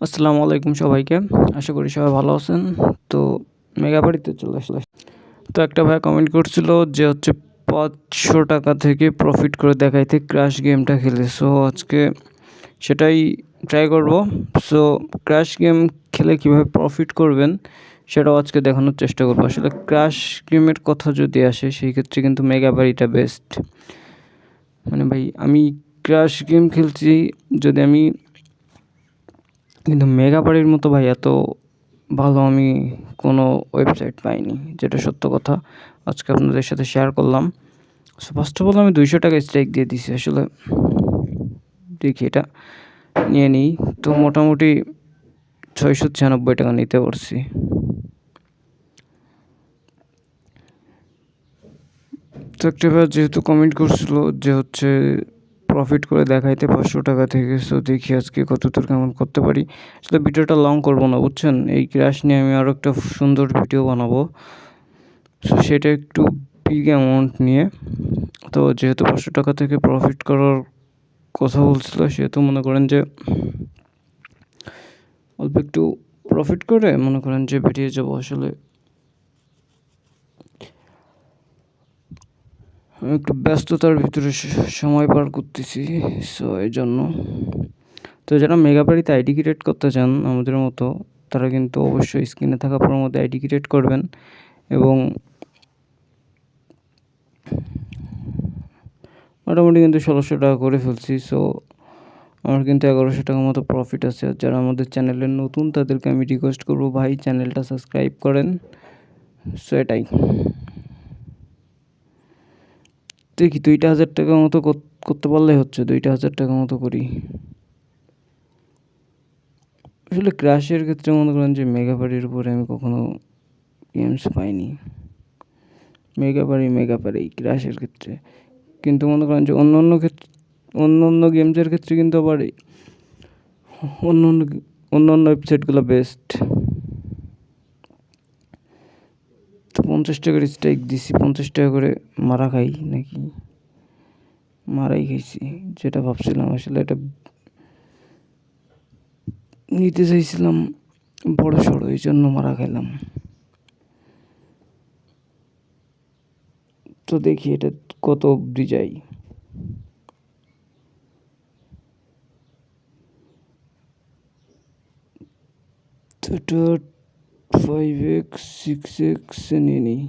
আসসালামু আলাইকুম সবাইকে। আশা করি সবাই ভালো আছেন। তো মেগা বাড়িতে চলে আসলে তো একটা ভাই কমেন্ট করছিল যে হচ্ছে পাঁচশো টাকা থেকে প্রফিট করে দেখাইতে ক্র্যাশ গেমটা খেলে। সো আজকে সেটাই ট্রাই করব। সো ক্র্যাশ গেম খেলে কীভাবে প্রফিট করবেন সেটাও আজকে দেখানোর চেষ্টা করব। আসলে ক্র্যাশ গেমের কথা যদি আসে, সেই ক্ষেত্রে কিন্তু মেগা বাড়িটা বেস্ট মানে ভাই, আমি ক্র্যাশ গেম খেলছি যদি আমি কিন্তু মেগাবাড়ির মতো ভাই, এত ভালো আমি কোনো ওয়েবসাইট পাইনি, যেটা সত্য কথা। আজকে আপনাদের সাথে শেয়ার করলাম। সো ফার্স্ট অফ অল আমি দুইশো টাকা স্ট্রাইক দিয়ে দিছি। আসলে দেখি এটা নিয়ে নিই। তো মোটামুটি ছয়শো ছিয়ানব্বই টাকা নিতে পারছি। তো একটা যেহেতু কমেন্ট করছিল যে হচ্ছে প্রফিট করে দেখাইতে পাঁচশো টাকা থেকে। সো দেখি আজকে কত দূর কেমন করতে পারি। আসলে ভিডিওটা লং করব না, বুঝছেন? এই ক্র্যাশ নিয়ে আমি আরও একটা সুন্দর ভিডিও বানাবো। সো সেটা একটু বিগ অ্যামাউন্ট নিয়ে। তো, যেহেতু পাঁচশো টাকা থেকে প্রফিট করার কথা বলছিল, সেহেতু মনে করেন যে অল্প একটু প্রফিট করে মনে করেন যে বেরিয়ে যাব। আসলে একটু ব্যস্ততার ভিতরে সময় পার করতেছি সো এই জন্য তো যারা মেগা বাড়িতে আইডি ক্রিয়েট করতে চান আমাদের মতো, তারা কিন্তু অবশ্যই স্ক্রিনে থাকা পর মধ্যে আইডি ক্রিয়েট করবেন এবং মোটামুটি কিন্তু ষোলোশো টাকা করে ফেলছি সো আমার কিন্তু এগারোশো টাকার মতো প্রফিট আছে। আর যারা আমাদের চ্যানেলে নতুন, তাদেরকে আমি রিকোয়েস্ট করব, ভাই চ্যানেলটা সাবস্ক্রাইব করেন। সো এটাই। দেখি দুইটা হাজার টাকা মতো করতে পারলে হচ্ছে? দুইটা হাজার টাকা মতো করি। আসলে ক্রাশের ক্ষেত্রে মনে করেন যে মেগা উপরে আমি কখনো গেমস পাইনি। মেগা বাড়ি মেগা বাড়ি ক্রাশের ক্ষেত্রে। কিন্তু মনে করেন যে অন্য অন্য ক্ষেত্রে অন্য অন্য গেমসের ক্ষেত্রে কিন্তু আবার অন্য অন্য অন্য অন্য ওয়েবসাইটগুলো বেস্ট তো পঞ্চাশ টাকার স্ট্রাইক দিছি, পঞ্চাশ টাকা করে মারা খাই নাকি? মারাই খাইছি, যেটা ভাবছিলাম আসলে এটা নিতে চাইছিলাম বড় সড়ো, এই জন্য মারা খাইলাম। তো দেখি এটা কত অবধি যাই তো ফাইভ এক্স সিক্স এক্স নিয়ে নিই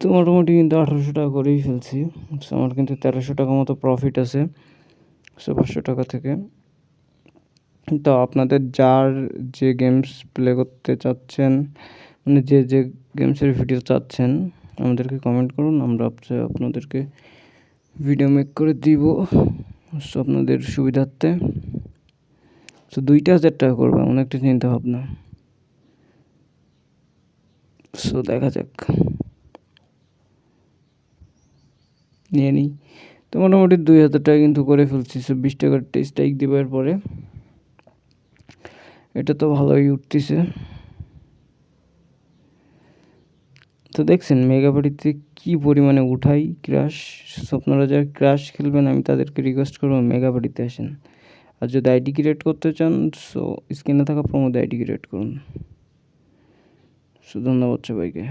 তো মোটামুটি কিন্তু আঠারোশো টাকা করেই ফেলছি। আমার কিন্তু তেরোশো টাকা মতো প্রফিট আছে সো পাঁচশো টাকা থেকে। তো আপনাদের যার যে গেমস প্লে করতে চাচ্ছেন মানে যে যে গেমসের ভিডিও চাচ্ছেন, আমাদেরকে কমেন্ট করুন, আমরা আপনাদেরকে ভিডিও মেক করে দিব। আপনাদের সুবিধার্থে। তো দুইটা হাজার টাকা করব, এমন একটা চিন্তা ভাবনা সো দেখা যাক। নিয়ে নিই। তো মোটামুটি দুই হাজার টাকা কিন্তু করে ফেলছি। সো বিশ টাকার স্ট্রাইক দেবার পরে এটা তো ভালোই উঠতেছে। তো দেখছেন মেগাবাড়িতে কি পরিমাণে উঠাই ক্রাশ আপনারা যারা ক্রাশ খেলবেন, আমি তাদেরকে রিকোয়েস্ট করব মেগাবাড়িতে আসেন। আর যদি আইডি ক্রিয়েট করতে চান সো স্ক্রিনে থাকা প্রমোদে আইডি ক্রিয়েট করুন। সো ধন্যবাদ সবাইকে।